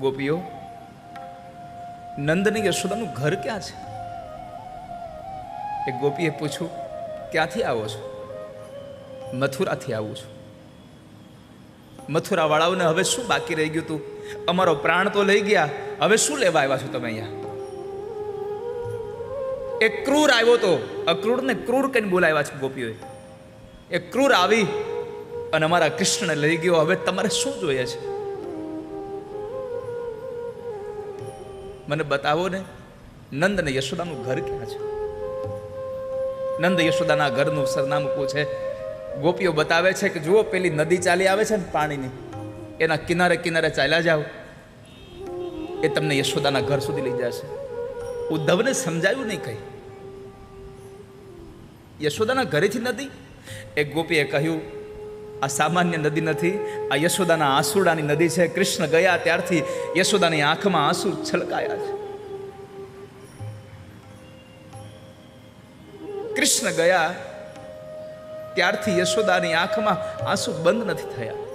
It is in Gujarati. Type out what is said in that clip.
ગોપીઓ, નંદની યશોદાનું ઘર ક્યાં છે? એક ગોપીએ પૂછ્યું, ક્યાંથી આવો છો? મથુરાથી આવું છું. મથુરા વાળાઓને હવે શું બાકી રહી ગયું તું? અમારો પ્રાણ તો લઈ ગયા. હવે શું લેવા આવ્યા છો તમે અહીંયા? એક ક્રૂર આવ્યો તો. અક્રૂરને ક્રૂર કહીને બોલાવ્યા છે ગોપીઓએ. એ ક્રૂર આવી અને અમારા કૃષ્ણને લઈ ગયો. હવે તમારે શું જોઈએ છે? મને બતાવો ને, નંદ ને યશોદાનું ઘર ક્યાં છે? નંદ યશોદાના ઘરનું સરનામું પૂછે ગોપીઓ બતાવે છે કે જુઓ, પેલી નદી ચાલી આવે છે ને પાણીની, એના કિનારે કિનારે ચાલ્યા જાઓ. એ તમને યશોદાના ઘર સુધી લઈ જશે. ઉદ્ધવને સમજાયું નહીં કઈ. યશોદાના ઘરેથી નદી? એક ગોપીએ કહ્યું આ સામાન્ય નદી નથી, આ યશોદાના આંસુડાની નદી છે. કૃષ્ણ ગયા ત્યારથી યશોદાની આંખમાં આંસુ છલકાયા છે. કૃષ્ણ ગયા ત્યારથી યશોદાની આંખમાં આંસુ બંધ નથી થયા.